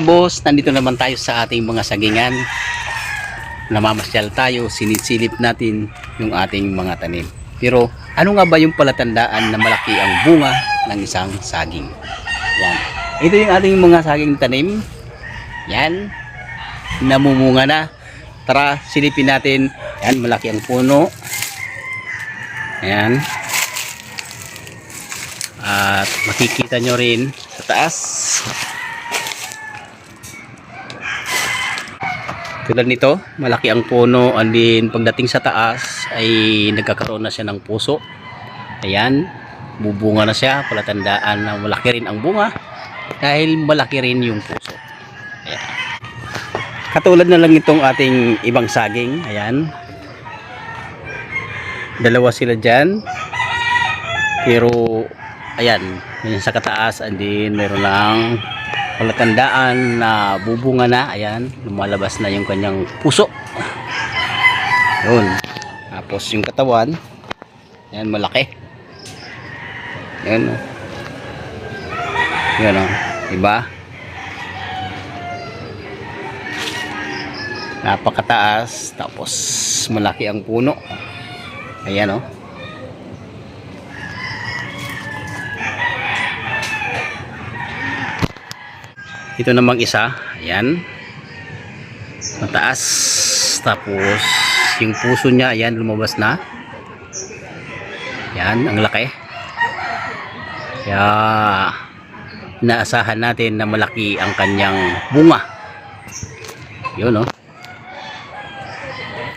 Boss, nandito naman tayo sa ating mga sagingan. Namamasyal tayo, sinisilip natin yung ating mga tanim. Pero ano nga ba yung palatandaan na malaki ang bunga ng isang saging? Yan. Ito yung ating mga saging tanim. Yan. Namumunga na. Tara, silipin natin. Yan, malaki ang puno. Yan. At makikita nyo rin sa taas. Tulad nito, malaki ang puno and then pagdating sa taas ay nagkakaroon na siya ng puso. Ayan, bubunga na siya, palatandaan na malaki rin ang bunga dahil malaki rin yung puso. Ayan. Katulad na lang itong ating ibang saging, ayan. Dalawa sila dyan. Pero, ayan, sa kataas and then meron lang palatandaan na bubunga na. Ayan lumalabas na yung kanyang puso. Yun. Tapos yung katawan. Ayan malaki. Yan o yan o diba? Napakataas. Tapos malaki ang puno. Ayan o ito namang isa. Ayan. Mataas. Tapos yung puso niya ayan lumabas na. Yan ang laki. Kaya naasahan natin na malaki ang kanyang bunga. Yun oh